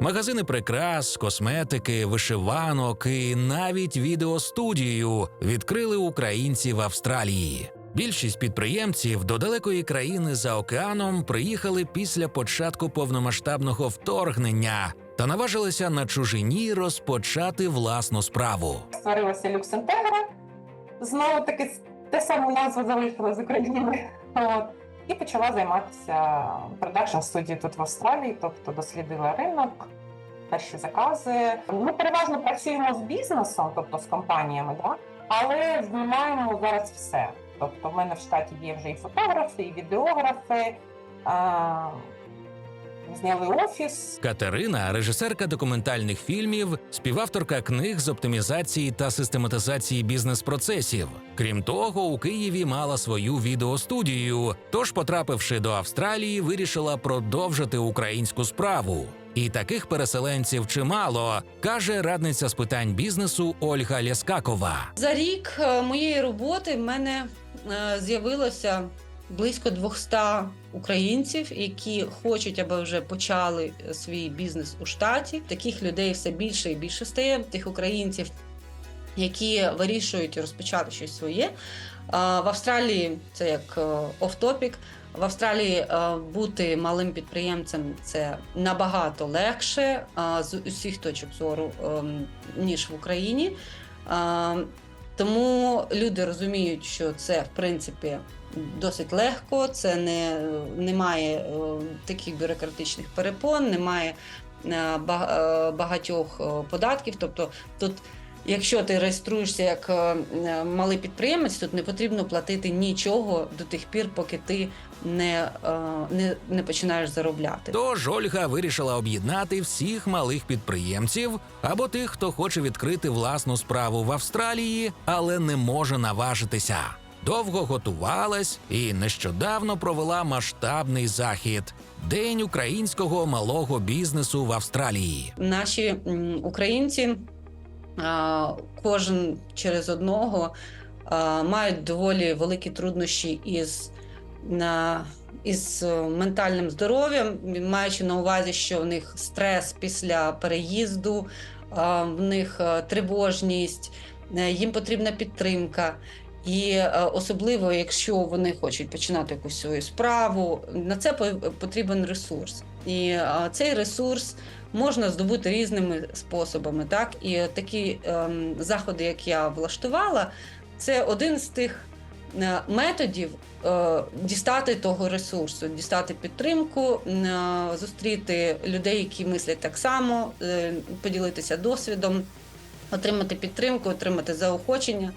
Магазини прикрас, косметики, вишиванок і навіть відеостудію відкрили українці в Австралії. Більшість підприємців до далекої країни за океаном приїхали після початку повномасштабного вторгнення та наважилися на чужині розпочати власну справу. створилася Люксентегра. Знову таки те саме назва залишила з України. От. І почала займатися продакшн студії тут в Австралії, тобто дослідила ринок, перші закази. Ми переважно працюємо з бізнесом, тобто з компаніями, да? але знімаємо зараз все. Тобто, в мене в штаті є вже і фотографи, і відеографи. Зняли офіс, Катерина, режисерка документальних фільмів, співавторка книг з оптимізації та систематизації бізнес-процесів. Крім того, у Києві мала свою відеостудію. Тож, потрапивши до Австралії, вирішила продовжити українську справу. І таких переселенців чимало, каже радниця з питань бізнесу Ольга Ляскакова. За рік е, моєї роботи в мене е, з'явилося близько 200 українців, які хочуть або вже почали свій бізнес у штаті. Таких людей все більше і більше стає. Тих українців, які вирішують розпочати щось своє. В Австралії це як оф-топік. В Австралії е, бути малим підприємцем це набагато легше е, з усіх точок зору, ем, ніж в Україні. Тому люди розуміють, що це в принципі досить легко, це не немає е, таких бюрократичних перепон, немає е, е, багатьох податків. Тобто тут. Якщо ти реєструєшся як е, малий підприємець, тут не потрібно платити нічого до тих пір, поки ти не, е, не, не починаєш заробляти. Тож Ольга вирішила об'єднати всіх малих підприємців або тих, хто хоче відкрити власну справу в Австралії, але не може наважитися. Довго готувалась і нещодавно провела масштабний захід День українського малого бізнесу в Австралії. Наші українці, кожен через одного, мають доволі великі труднощі із, із е, ментальним здоров'ям, маючи на увазі, що в них стрес після переїзду, в них е, тривожність, е, їм потрібна підтримка. І особливо, якщо вони хочуть починати якусь свою справу, на це потрібен ресурс. І цей ресурс можна здобути різними способами. Так? І такі ем, заходи, як я влаштувала, це один з тих е, методів е, дістати того ресурсу, дістати підтримку, е, зустріти людей, які мислять так само, е, поділитися досвідом, отримати підтримку, отримати заохочення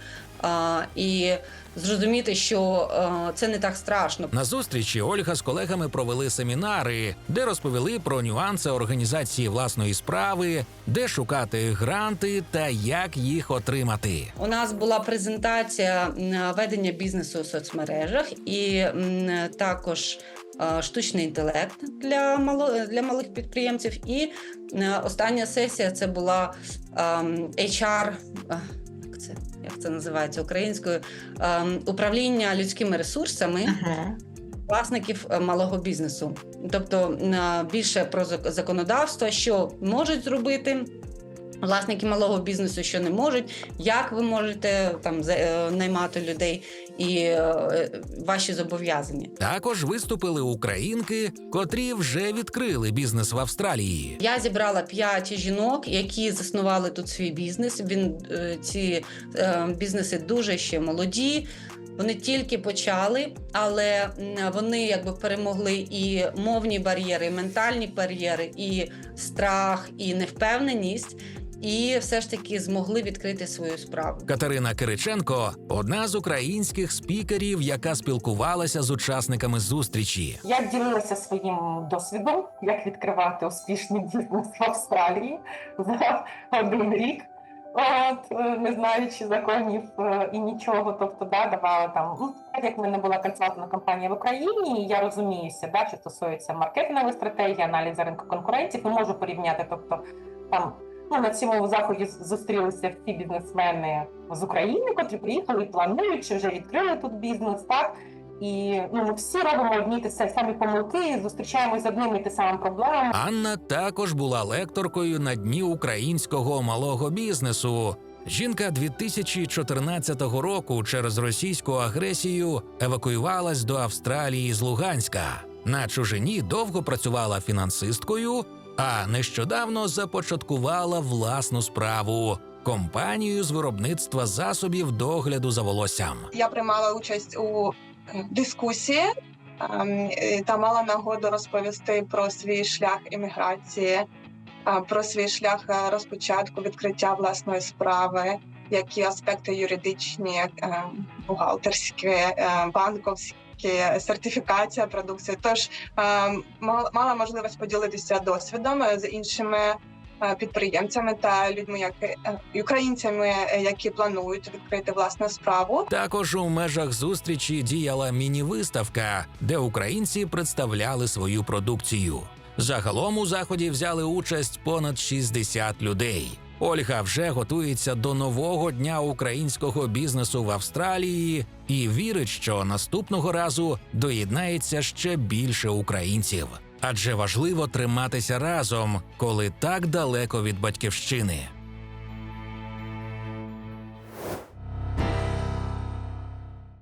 і зрозуміти, що е, це не так страшно. На зустрічі Ольга з колегами провели семінари, де розповіли про нюанси організації власної справи, де шукати гранти та як їх отримати. У нас була презентація ведення бізнесу у соцмережах і також е, штучний інтелект для мало для малих підприємців. І е, остання сесія це була ем, HR. Це, як це називається українською? Ем, Управління людськими ресурсами власників е, малого бізнесу. Тобто е, більше про зак- законодавство, що можуть зробити. Власники малого бізнесу, що не можуть, як ви можете там е, наймати людей і е, ваші зобов'язання. Також виступили українки, котрі вже відкрили бізнес в Австралії. Я зібрала п'ять жінок, які заснували тут свій бізнес. Він е, ці бізнеси дуже ще молоді. Вони тільки почали, але вони якби перемогли і мовні бар'єри, і ментальні бар'єри, і страх, і невпевненість, і все ж таки змогли відкрити свою справу. Катерина Кириченко одна з українських спікерів, яка спілкувалася з учасниками зустрічі. Я ділилася своїм досвідом, як відкривати успішний бізнес в Австралії за один рік. От, е, не знаючи законів е, і нічого, тобто да, давала там, ну так як в мене була консалтна компанія в Україні, я розуміюся, да, що стосується маркетингової стратегії, аналізу ринку конкурентів, і можу порівняти. Тобто там ну, на цьому заході зустрілися всі бізнесмени з України, котрі приїхали і планують, чи вже відкрили тут бізнес, так І ну, ми всі робимо одні й ті самі помилки, зустрічаємося з одними і ті самими проблемами. Анна також була лекторкою на дні українського малого бізнесу. Жінка 2014 року через російську агресію евакуювалась до Австралії з Луганська. На чужині довго працювала фінансисткою, а нещодавно започаткувала власну справу компанію з виробництва засобів догляду за волоссям. Я приймала участь у е, дискусії ем, е, та мала нагоду розповісти про свій шлях імміграції, про свій шлях е, розпочатку відкриття власної справи, які аспекти юридичні, е, бухгалтерські, е, банковські. Сертифікація продукції, тож е, мала можливість поділитися досвідом е, з іншими е, підприємцями та людьми, які е, українцями, які планують відкрити власну справу. Також у межах зустрічі діяла міні-виставка, де українці представляли свою продукцію. Загалом у заході взяли участь понад 60 людей. Ольга вже готується до нового дня українського бізнесу в Австралії і вірить, що наступного разу доєднається ще більше українців. Адже важливо триматися разом, коли так далеко від батьківщини.